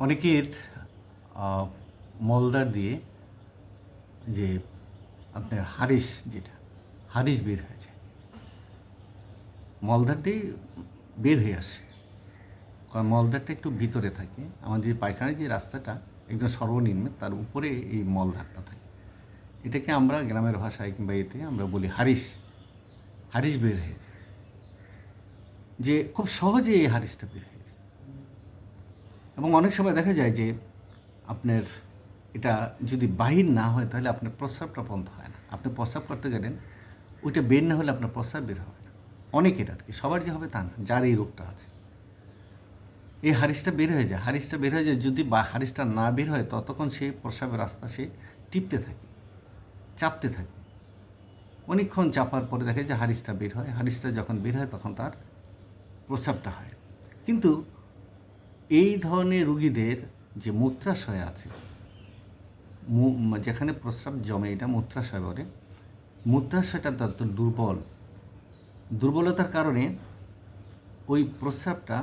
অনেকের মলদার দিয়ে যে আপনার হারিস যেটা হারিস বের হয়ে যায়। মলদারটি বের হয়ে আসে। কারণ মলদারটা একটু ভিতরে থাকে। আমাদের যে পায়খানার যে রাস্তাটা একদম সর্বনিম্ন, তার উপরে এই মলদারটা থাকে। এটাকে আমরা গ্রামের ভাষায় কিংবা এতে আমরা বলি হারিস হারিস বের হয়ে যায়। যে খুব সহজে এই হারিসটা বের হয়ে এবং অনেক সময় দেখা যায় যে আপনার এটা যদি বাহির না হয় তাহলে আপনার প্রস্রাবটা বন্ধ হয় না। আপনি প্রস্রাব করতে গেলেন, ওইটা বের না হলে আপনার প্রস্রাব বের হবে না। অনেকের আর কি, সবার যে হবে তা না, যার এই রোগটা আছে। এই হারিসটা বের হয়ে যায়, হারিসটা বের হয়ে যায়, যদি বা হারিসটা না বের হয়, ততক্ষণ সে প্রস্রাবের রাস্তা সে টিপতে থাকে, চাপতে থাকে। অনেকক্ষণ চাপার পরে দেখে যে হারিসটা বের হয়, হারিসটা যখন বের হয় তখন তার প্রস্রাবটা হয়। কিন্তু এই ধরনের রুগীদের যে মূত্রাশয় আছে যেখানে প্রস্রাব জমে, এটা মূত্রাশয় বলে। মূত্রাশয়টা তত দুর্বল। দুর্বলতার কারণে ওই প্রস্রাবটা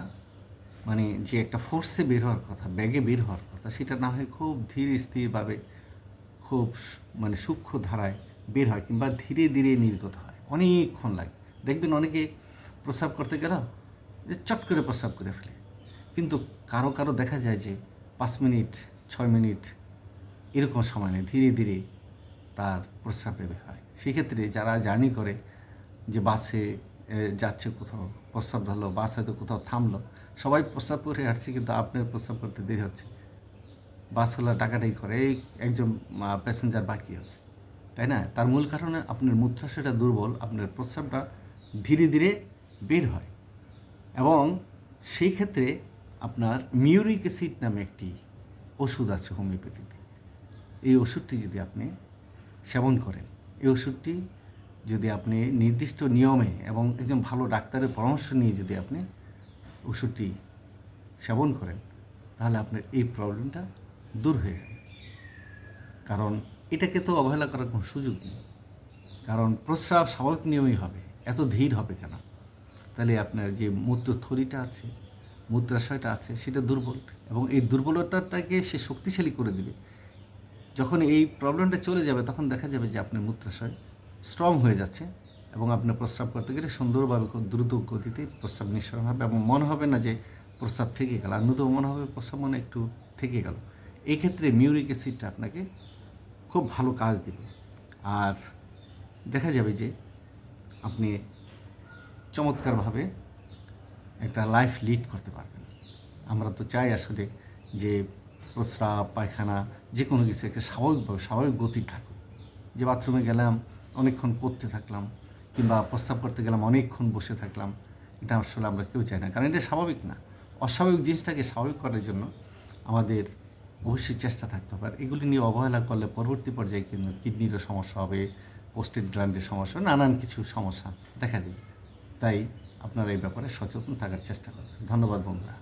মানে যে একটা ফোর্সে বের হওয়ার কথা ব্যাগে বের হওয়ার কথা, সেটা না হয় খুব ধীর স্থিরভাবে, খুব মানে সূক্ষ্ম ধারায় বের হয় কিংবা ধীরে ধীরে নির্গত হয়। অনেকক্ষণ লাগে। দেখবেন অনেকে প্রস্রাব করতে গেল চট করে প্রস্রাব করে ফেলে। কিন্তু কারও কারও দেখা যায় যে পাঁচ মিনিট, ছয় মিনিট এরকম সময় নেই, ধীরে ধীরে তার প্রস্রাব বের হয়। সেক্ষেত্রে যারা জার্নি করে যে বাসে যাচ্ছে কোথাও, প্রস্রাব ধরলো, বাস হয়তো কোথাও থামলো, সবাই প্রস্রাব করে হাঁটছে কিন্তু আপনার প্রস্রাব করতে দেরি হচ্ছে। বাসওয়ালা টাকাটাই করে, এই একজন প্যাসেঞ্জার বাকি আছে, তাই না? তার মূল কারণে আপনার মূত্রাশয়টা দুর্বল, আপনার প্রস্রাবটা ধীরে ধীরে বের হয়। এবং সেই ক্ষেত্রে আপনার মিউরিক অ্যাসিড নামে একটি ওষুধ আছে হোমিওপ্যাথিতে। এই ওষুধটি যদি আপনি সেবন করেন, এই ওষুধটি যদি আপনি নির্দিষ্ট নিয়মে এবং একজন ভালো ডাক্তারের পরামর্শ নিয়ে যদি আপনি ওষুধটি সেবন করেন, তাহলে আপনার এই প্রবলেমটা দূর হয়ে যাবে। কারণ এটাকে তো অবহেলা করার কোনো সুযোগ নেই। কারণ প্রস্রাব স্বাভাবিক নিয়মেই হবে, এত ধীর হবে কেন? তাহলে আপনার যে মূত্র মূত্রথলিটা আছে মূত্রাশয়টা আছে, সেটা দুর্বল এবং এই দুর্বলতাটাকে সে শক্তিশালী করে দিবে। যখন এই প্রবলেমটা চলে যাবে, তখন দেখা যাবে যে আপনার মূত্রাশয় স্ট্রং হয়ে যাচ্ছে এবং আপনার প্রস্রাব করতে গেলে সুন্দরভাবে খুব দ্রুত গতিতে প্রস্রাব নিঃসরণ হবে এবং মনে হবে না যে প্রস্রাব থেকে গেল, আর নতুন মনে হবে প্রস্রাব মনে একটু থেকে গেল। এই ক্ষেত্রে মিউরিক অ্যাসিডটা আপনাকে খুব ভালো কাজ দেবে। আর দেখা যাবে যে আপনি চমৎকারভাবে একটা লাইফ লিড করতে পারবেন। আমরা তো চাই আসলে যে প্রস্রাব, পায়খানা, যে কোনো কিছু, একটা স্বাভাবিকভাবে স্বাভাবিক গতি থাকুক। যে বাথরুমে গেলাম, অনেকক্ষণ করতে থাকলাম, কিংবা প্রস্রাব করতে গেলাম, অনেকক্ষণ বসে থাকলাম, এটা আসলে আমরা কেউ চাই না। কারণ এটা স্বাভাবিক না। অস্বাভাবিক জিনিসটাকে স্বাভাবিক করার জন্য আমাদের অবশ্যই চেষ্টা থাকতে হবে। আর এগুলি নিয়ে অবহেলা করলে পরবর্তী পর্যায়ে কিন্তু কিডনিরও সমস্যা হবে পোস্টেড গ্ল্যান্ডের সমস্যা, নানান কিছু সমস্যা দেখা দেবে। তাই আপনারা এই ব্যাপারে সচেতন থাকার চেষ্টা করবেন। ধন্যবাদ বন্ধুরা।